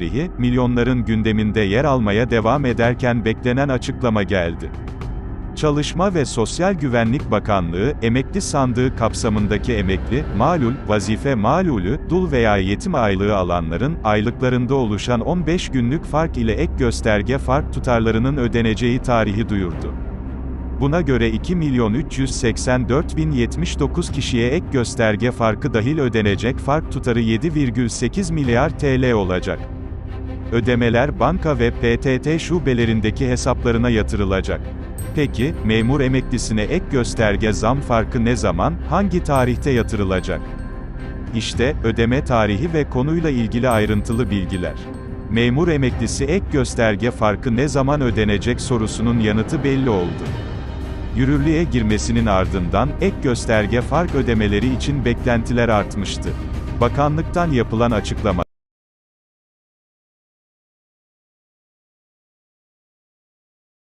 tarihi, milyonların gündeminde yer almaya devam ederken beklenen açıklama geldi. Çalışma ve Sosyal Güvenlik Bakanlığı, emekli sandığı kapsamındaki emekli, malul, vazife malulü, dul veya yetim aylığı alanların, aylıklarında oluşan 15 günlük fark ile ek gösterge fark tutarlarının ödeneceği tarihi duyurdu. Buna göre 2 milyon 384 bin 79 kişiye ek gösterge farkı dahil ödenecek fark tutarı 7,8 milyar TL olacak. Ödemeler banka ve PTT şubelerindeki hesaplarına yatırılacak. Peki, memur emeklisine ek gösterge zam farkı ne zaman, hangi tarihte yatırılacak? İşte, ödeme tarihi ve konuyla ilgili ayrıntılı bilgiler. Memur emeklisi ek gösterge farkı ne zaman ödenecek sorusunun yanıtı belli oldu. Yürürlüğe girmesinin ardından, ek gösterge fark ödemeleri için beklentiler artmıştı. Bakanlıktan yapılan açıklama